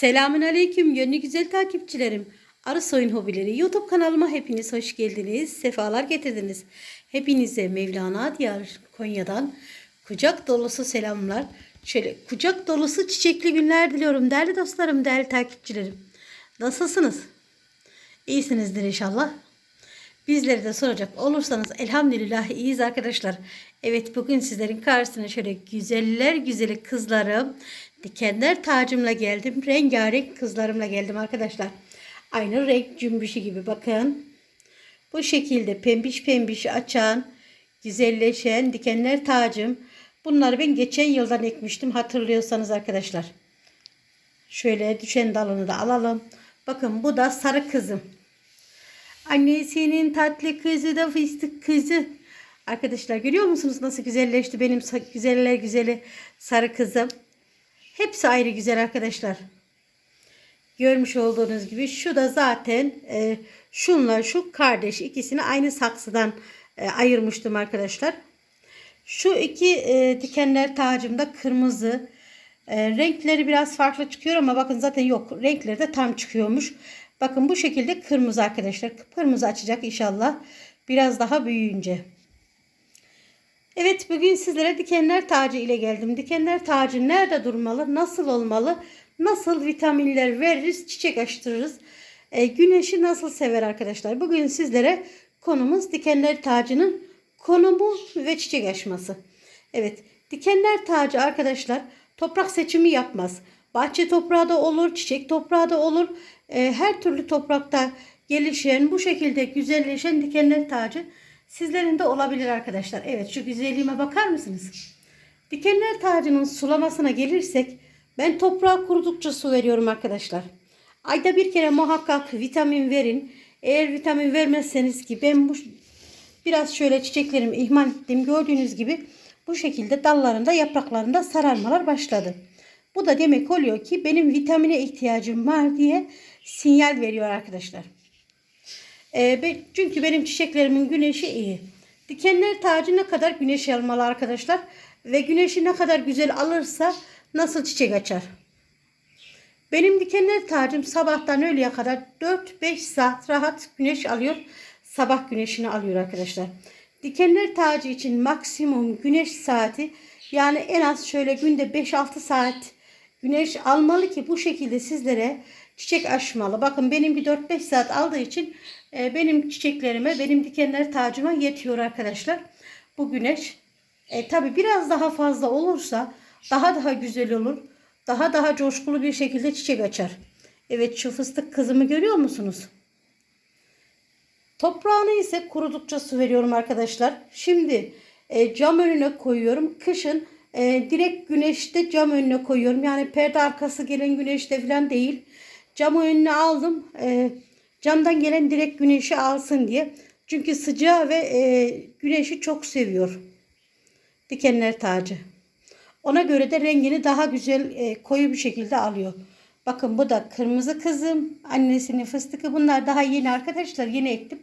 Selamün Aleyküm yönlü güzel takipçilerim. Arı Soyun Hobileri YouTube kanalıma hepiniz hoş geldiniz. Sefalar getirdiniz. Hepinize Mevlana Diyar Konya'dan kucak dolusu selamlar. Şöyle kucak dolusu çiçekli günler diliyorum değerli dostlarım, değerli takipçilerim. Nasılsınız? İyisinizdir inşallah. Bizleri de soracak olursanız elhamdülillah iyiyiz arkadaşlar. Evet bugün sizlerin karşısına şöyle güzeller güzeli kızlarım. Dikenler tacımla geldim. Rengarenk kızlarımla geldim arkadaşlar. Aynı renk cümbüşü gibi bakın. Bu şekilde pembiş pembiş açan, güzelleşen dikenler tacım. Bunları ben geçen yıldan ekmiştim hatırlıyorsanız arkadaşlar. Şöyle düşen dalını da alalım. Bakın bu da sarı kızım. Annesinin tatlı kızı da fıstık kızı. Arkadaşlar görüyor musunuz nasıl güzelleşti benim güzeller güzeli sarı kızım. Hepsi ayrı güzel arkadaşlar. Görmüş olduğunuz gibi şu da zaten e, şunla şu kardeş ikisini aynı saksıdan e, ayırmıştım arkadaşlar. Şu iki e, dikenler tacımda kırmızı. E, renkleri biraz farklı çıkıyor ama bakın zaten yok. Renkleri de tam çıkıyormuş. Bakın bu şekilde kırmızı arkadaşlar. Kırmızı açacak inşallah. Biraz daha büyüyünce. Evet bugün sizlere dikenler tacı ile geldim. Dikenler tacı nerede durmalı? Nasıl olmalı? Nasıl vitaminler veririz? Çiçek açtırırız. E, güneşi nasıl sever arkadaşlar? Bugün sizlere konumuz dikenler tacının konumu ve çiçek açması. Evet dikenler tacı arkadaşlar toprak seçimi yapmaz. Bahçe toprağı da olur, çiçek toprağı da olur. E, her türlü toprakta gelişen, bu şekilde güzelleşen dikenler tacı sizlerin de olabilir arkadaşlar. Evet şu güzelliğime bakar mısınız? Dikenler tacının sulamasına gelirsek ben toprağa kurudukça su veriyorum arkadaşlar. Ayda bir kere muhakkak vitamin verin. Eğer vitamin vermezseniz ki ben bu biraz şöyle çiçeklerimi ihmal ettim. Gördüğünüz gibi bu şekilde dallarında yapraklarında sararmalar başladı. Bu da demek oluyor ki benim vitamine ihtiyacım var diye sinyal veriyor arkadaşlar. E, çünkü benim çiçeklerimin güneşi iyi. Dikenler tacı ne kadar güneş almalı arkadaşlar. Ve güneşi ne kadar güzel alırsa nasıl çiçek açar. Benim dikenler tacım sabahtan öğleye kadar 4-5 saat rahat güneş alıyor. Sabah güneşini alıyor arkadaşlar. Dikenler tacı için maksimum güneş saati yani en az şöyle günde 5-6 saat güneş almalı ki bu şekilde sizlere çiçek açmalı. Bakın benim bir 4-5 saat aldığı için e, benim çiçeklerime, benim dikenler tacıma yetiyor arkadaşlar. Bu güneş e, tabi biraz daha fazla olursa daha daha güzel olur. Daha daha coşkulu bir şekilde çiçek açar. Evet şu fıstık kızımı görüyor musunuz? Toprağını ise kurudukça su veriyorum arkadaşlar. Şimdi e, cam önüne koyuyorum. Kışın e, direkt güneşte cam önüne koyuyorum. Yani perde arkası gelen güneşte falan değil. Camı önüne aldım. E, camdan gelen direkt güneşi alsın diye. Çünkü sıcağı ve e, güneşi çok seviyor. Dikenler tacı. Ona göre de rengini daha güzel e, koyu bir şekilde alıyor. Bakın bu da kırmızı kızım. Annesinin fıstıkı. Bunlar daha yeni arkadaşlar. Yeni ektim.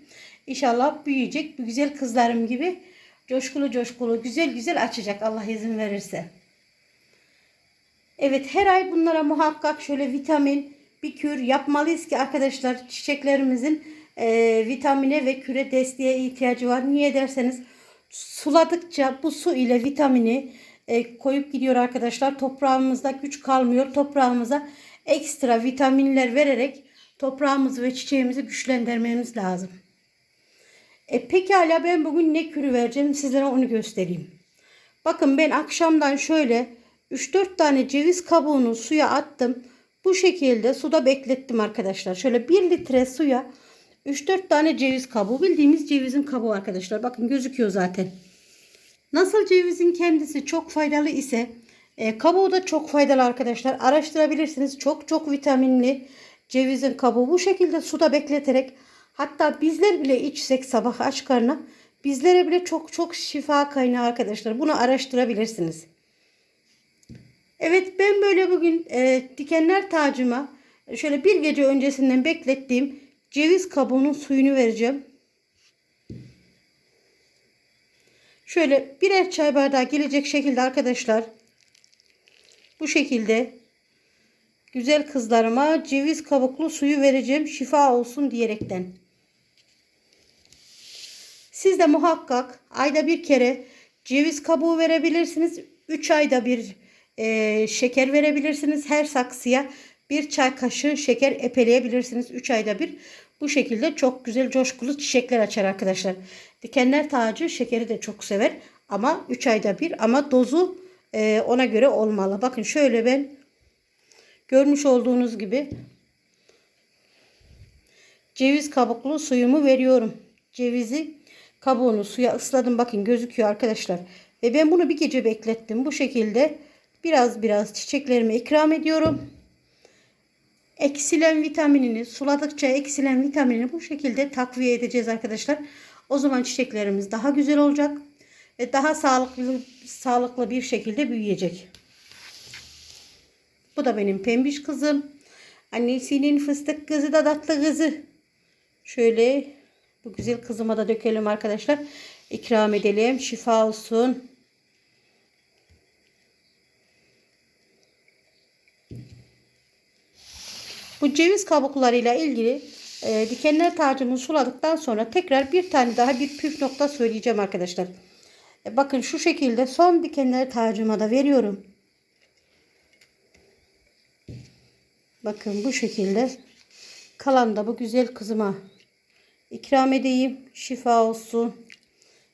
İnşallah büyüyecek. Güzel kızlarım gibi coşkulu coşkulu güzel güzel açacak Allah izin verirse. Evet her ay bunlara muhakkak şöyle vitamin bir kür yapmalıyız ki arkadaşlar çiçeklerimizin e, vitamine ve küre desteğe ihtiyacı var. Niye derseniz suladıkça bu su ile vitamini e, koyup gidiyor arkadaşlar. Toprağımızda güç kalmıyor. Toprağımıza ekstra vitaminler vererek toprağımızı ve çiçeğimizi güçlendirmemiz lazım. E, pekala ben bugün ne kürü vereceğim sizlere onu göstereyim. Bakın ben akşamdan şöyle 3-4 tane ceviz kabuğunu suya attım. Bu şekilde suda beklettim arkadaşlar. Şöyle 1 litre suya 3-4 tane ceviz kabuğu. Bildiğimiz cevizin kabuğu arkadaşlar. Bakın gözüküyor zaten. Nasıl cevizin kendisi çok faydalı ise e, kabuğu da çok faydalı arkadaşlar. Araştırabilirsiniz. Çok çok vitaminli cevizin kabuğu. Bu şekilde suda bekleterek hatta bizler bile içsek sabah aç karnına bizlere bile çok çok şifa kaynağı arkadaşlar. Bunu araştırabilirsiniz. Evet ben böyle bugün e, dikenler tacıma şöyle bir gece öncesinden beklettiğim ceviz kabuğunun suyunu vereceğim. Şöyle birer çay bardağı gelecek şekilde arkadaşlar bu şekilde güzel kızlarıma ceviz kabuklu suyu vereceğim şifa olsun diyerekten. Siz de muhakkak ayda bir kere ceviz kabuğu verebilirsiniz. 3 ayda bir e, şeker verebilirsiniz. Her saksıya bir çay kaşığı şeker epeleyebilirsiniz. 3 ayda bir. Bu şekilde çok güzel coşkulu çiçekler açar arkadaşlar. Dikenler tacı şekeri de çok sever. Ama 3 ayda bir ama dozu e, ona göre olmalı. Bakın şöyle ben görmüş olduğunuz gibi ceviz kabuklu suyumu veriyorum. Cevizi kabuğunu suya ısladım. Bakın gözüküyor arkadaşlar. Ve ben bunu bir gece beklettim. Bu şekilde biraz biraz çiçeklerime ikram ediyorum. Eksilen vitaminini suladıkça eksilen vitamini bu şekilde takviye edeceğiz arkadaşlar. O zaman çiçeklerimiz daha güzel olacak ve daha sağlıklı sağlıklı bir şekilde büyüyecek. Bu da benim pembiş kızım. Annesinin fıstık kızı da tatlı kızı. Şöyle bu güzel kızıma da dökelim arkadaşlar. İkram edelim. Şifa olsun. Bu ceviz kabuklarıyla ilgili e, dikenler tacımı suladıktan sonra tekrar bir tane daha bir püf nokta söyleyeceğim arkadaşlar. E, bakın şu şekilde son dikenler tacıma da veriyorum. Bakın bu şekilde kalan da bu güzel kızıma ikram edeyim. Şifa olsun.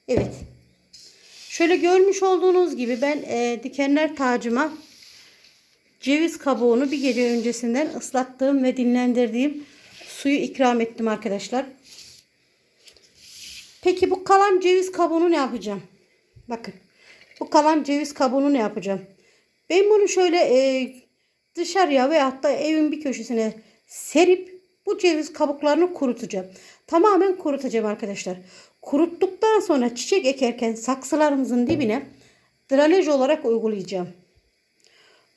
Evet. Şöyle görmüş olduğunuz gibi ben e, dikenler tacıma ceviz kabuğunu bir gece öncesinden ıslattığım ve dinlendirdiğim suyu ikram ettim arkadaşlar. Peki bu kalan ceviz kabuğunu ne yapacağım? Bakın. Bu kalan ceviz kabuğunu ne yapacağım? Ben bunu şöyle e, dışarıya veyahut da evin bir köşesine serip bu ceviz kabuklarını kurutacağım. Tamamen kurutacağım arkadaşlar. Kuruttuktan sonra çiçek ekerken saksılarımızın dibine drenaj olarak uygulayacağım.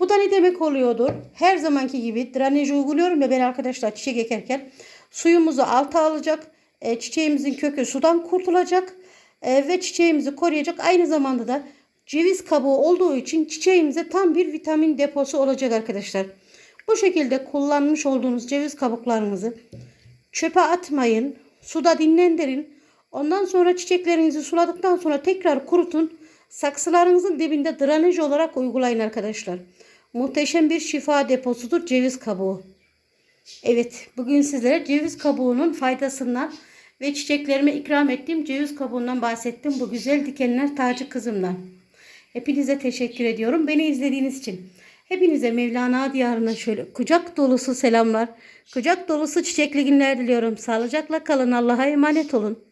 Bu da ne demek oluyordur? Her zamanki gibi drenaj uyguluyorum ya ben arkadaşlar çiçek ekerken suyumuzu alta alacak. E, çiçeğimizin kökü sudan kurtulacak. E, ve çiçeğimizi koruyacak. Aynı zamanda da ceviz kabuğu olduğu için çiçeğimize tam bir vitamin deposu olacak arkadaşlar. Bu şekilde kullanmış olduğunuz ceviz kabuklarınızı çöpe atmayın. Suda dinlendirin. Ondan sonra çiçeklerinizi suladıktan sonra tekrar kurutun. Saksılarınızın dibinde drenaj olarak uygulayın arkadaşlar. Muhteşem bir şifa deposudur ceviz kabuğu. Evet bugün sizlere ceviz kabuğunun faydasından ve çiçeklerime ikram ettiğim ceviz kabuğundan bahsettim. Bu güzel dikenler tacı kızımdan. Hepinize teşekkür ediyorum. Beni izlediğiniz için. Hepinize Mevlana diyarına şöyle kucak dolusu selamlar. Kucak dolusu çiçekli günler diliyorum. Sağlıcakla kalın. Allah'a emanet olun.